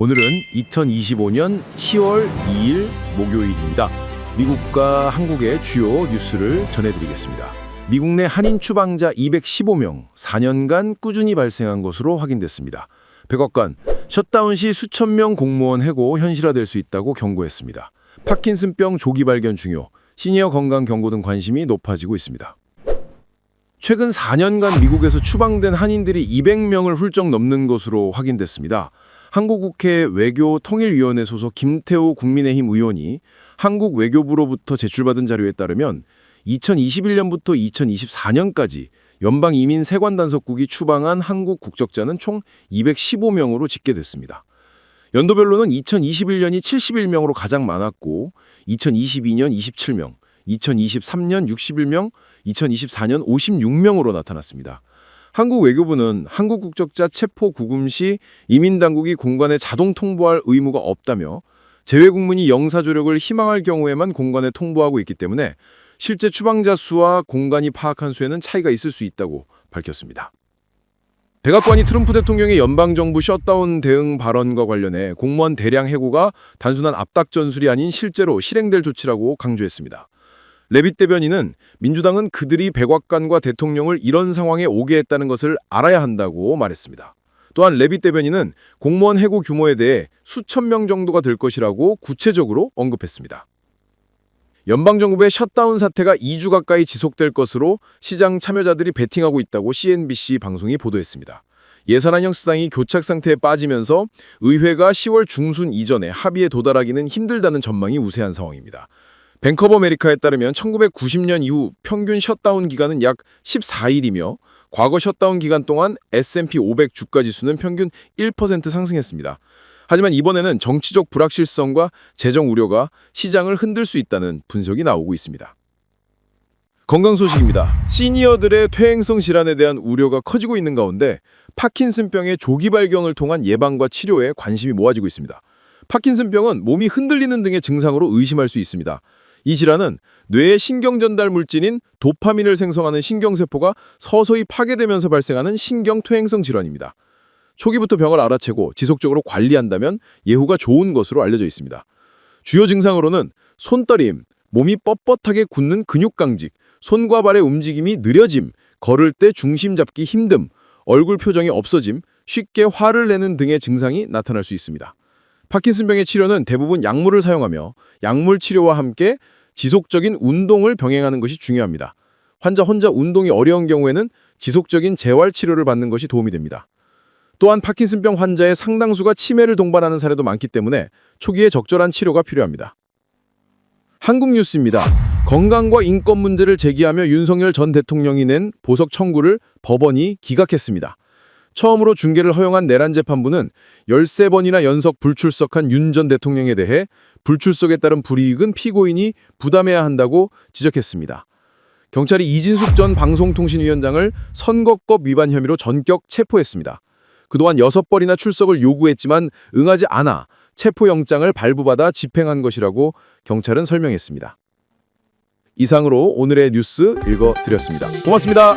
오늘은 2025년 10월 2일 목요일입니다. 미국과 한국의 주요 뉴스를 전해드리겠습니다. 미국 내 한인 추방자 215명, 4년간 꾸준히 발생한 것으로 확인됐습니다. 백악관, 셧다운 시 수천 명 공무원 해고 현실화될 수 있다고 경고했습니다. 파킨슨병 조기 발견 중요, 시니어 건강 경고 등 관심이 높아지고 있습니다. 최근 4년간 미국에서 추방된 한인들이 200명을 훌쩍 넘는 것으로 확인됐습니다. 한국국회 외교통일위원회 소속 김태호 국민의힘 의원이 한국 외교부로부터 제출받은 자료에 따르면 2021년부터 2024년까지 연방 이민 세관 단속국이 추방한 한국 국적자는 총 215명으로 집계됐습니다. 연도별로는 2021년이 71명으로 가장 많았고 2022년 27명, 2023년 61명, 2024년 56명으로 나타났습니다. 한국 외교부는 한국 국적자 체포 구금 시 이민 당국이 공관에 자동 통보할 의무가 없다며 재외 국민이 영사 조력을 희망할 경우에만 공관에 통보하고 있기 때문에 실제 추방자 수와 공간이 파악한 수에는 차이가 있을 수 있다고 밝혔습니다. 백악관이 트럼프 대통령의 연방정부 셧다운 대응 발언과 관련해 공무원 대량 해고가 단순한 압박 전술이 아닌 실제로 실행될 조치라고 강조했습니다. 레빗 대변인은 민주당은 그들이 백악관과 대통령을 이런 상황에 오게 했다는 것을 알아야 한다고 말했습니다. 또한 레빗 대변인은 공무원 해고 규모에 대해 수천 명 정도가 될 것이라고 구체적으로 언급했습니다. 연방정부의 셧다운 사태가 2주 가까이 지속될 것으로 시장 참여자들이 베팅하고 있다고 CNBC 방송이 보도했습니다. 예산안 형 수당이 교착 상태에 빠지면서 의회가 10월 중순 이전에 합의에 도달하기는 힘들다는 전망이 우세한 상황입니다. 뱅크 오브 아메리카에 따르면 1990년 이후 평균 셧다운 기간은 약 14일이며 과거 셧다운 기간 동안 S&P 500 주가 지수는 평균 1% 상승했습니다. 하지만 이번에는 정치적 불확실성과 재정 우려가 시장을 흔들 수 있다는 분석이 나오고 있습니다. 건강 소식입니다. 시니어들의 퇴행성 질환에 대한 우려가 커지고 있는 가운데 파킨슨병의 조기 발견을 통한 예방과 치료에 관심이 모아지고 있습니다. 파킨슨병은 몸이 흔들리는 등의 증상으로 의심할 수 있습니다. 이 질환은 뇌의 신경 전달 물질인 도파민을 생성하는 신경세포가 서서히 파괴되면서 발생하는 신경 퇴행성 질환입니다. 초기부터 병을 알아채고 지속적으로 관리한다면 예후가 좋은 것으로 알려져 있습니다. 주요 증상으로는 손떨림, 몸이 뻣뻣하게 굳는 근육 강직, 손과 발의 움직임이 느려짐, 걸을 때 중심 잡기 힘듦, 얼굴 표정이 없어짐, 쉽게 화를 내는 등의 증상이 나타날 수 있습니다. 파킨슨병의 치료는 대부분 약물을 사용하며 약물 치료와 함께 지속적인 운동을 병행하는 것이 중요합니다. 환자 혼자 운동이 어려운 경우에는 지속적인 재활 치료를 받는 것이 도움이 됩니다. 또한 파킨슨병 환자의 상당수가 치매를 동반하는 사례도 많기 때문에 초기에 적절한 치료가 필요합니다. 한국 뉴스입니다. 건강과 인권 문제를 제기하며 윤석열 전 대통령이 낸 보석 청구를 법원이 기각했습니다. 처음으로 중계를 허용한 내란 재판부는 13번이나 연속 불출석한 윤 전 대통령에 대해 불출석에 따른 불이익은 피고인이 부담해야 한다고 지적했습니다. 경찰이 이진숙 전 방송통신위원장을 선거법 위반 혐의로 전격 체포했습니다. 그동안 6번이나 출석을 요구했지만 응하지 않아 체포영장을 발부받아 집행한 것이라고 경찰은 설명했습니다. 이상으로 오늘의 뉴스 읽어드렸습니다. 고맙습니다.